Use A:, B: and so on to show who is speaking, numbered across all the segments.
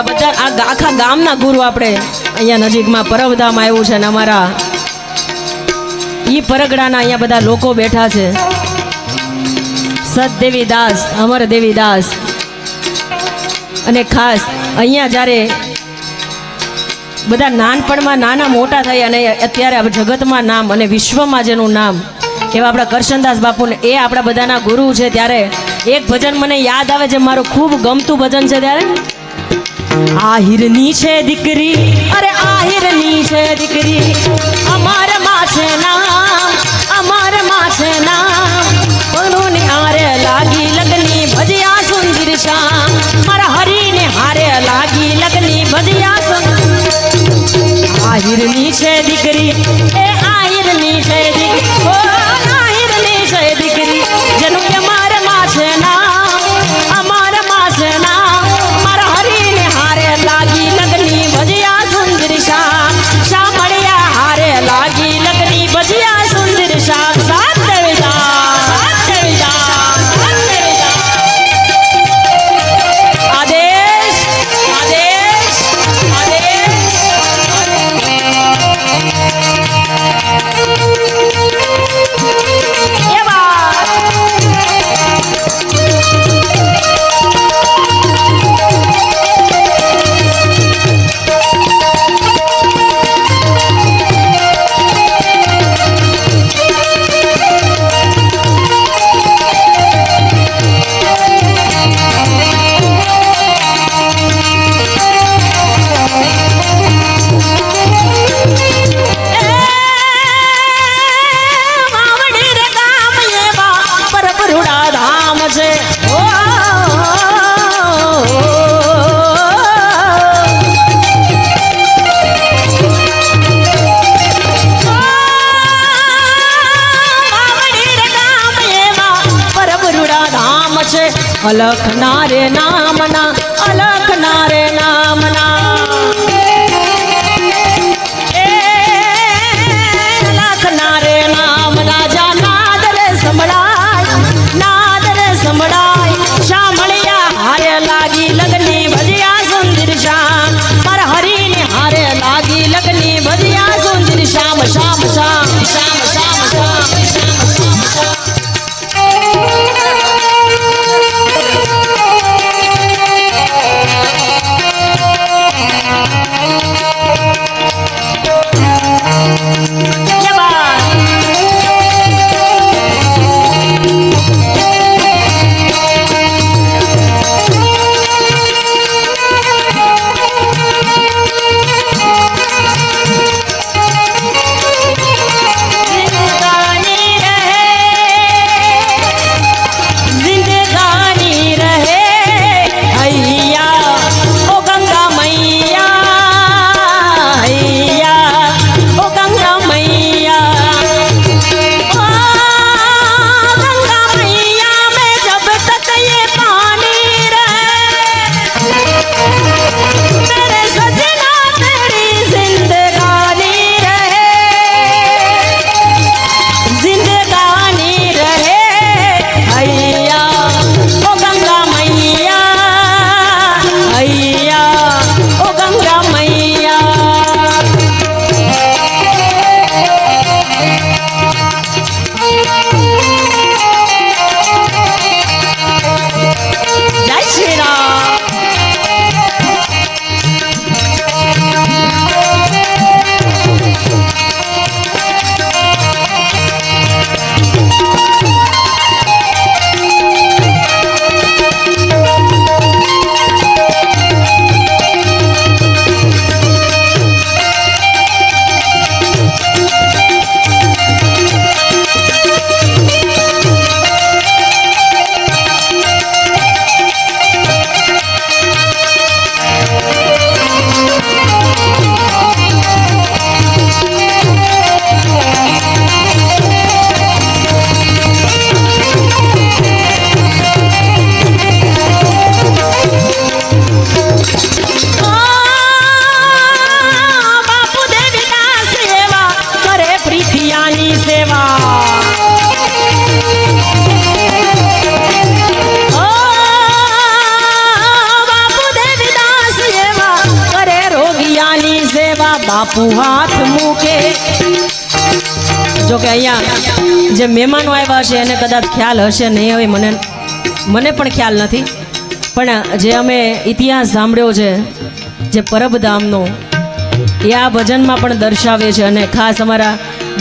A: આ આખા ગામના ગુરુ આપણે અહીંયા નજીકમાં પરબધામ આવ્યું છે ને અમારા ઈ પરગડાના અહીંયા બધા લોકો બેઠા છે. સદદેવી દાસ, અમરદેવી દાસ. અને ખાસ અહીંયા જ્યારે બધા નાનપણમાં નાના મોટા થઈ અને અત્યારે જગતમાં નામ અને વિશ્વમાં જેનું નામ, એવા આપણા કરશનદાસ બાપુને એ આપણા બધાના ગુરુ છે ત્યારે એક ભજન મને યાદ આવે છે, મારું ખૂબ ગમતું ભજન છે ત્યારે. આહિરની છે દીકરી, અરે આહિરની છે દીકરી, અમારમાં છે નામ અમારમાં છે નામ પગલુંની હારે લાગી લગની ભજિયા સુંદર શામ, મારા હરીને હારે લાગી લગની ભજિયા આહિરની છે દીકરી અલખના રે નામના અલખના બાપુ હાથ મૂકે. જો કે અહીંયા જે મહેમાનો આવ્યા છે, એને કદાચ ખ્યાલ હશે નહીં હવે મને મને પણ ખ્યાલ નથી. પણ જે અમે ઇતિહાસ સાંભળ્યો છે, જે પરબધામનો એ આ ભજનમાં પણ દર્શાવે છે અને ખાસ અમારા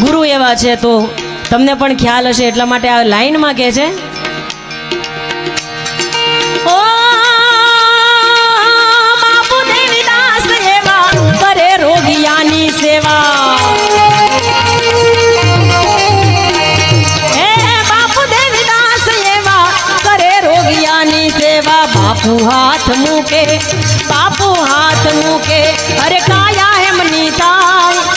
A: ગુરુ એવા છે, તો તમને પણ ખ્યાલ હશે, એટલા માટે આ લાઈનમાં કહે છે. ઓ રોગિયાની સેવા. બાપુ દેવદાસ એવા કરે રોગિયાની સેવા. બાપુ હાથ મૂકે, બાપુ હાથ મૂકે, અરે કાયા હેમની થાય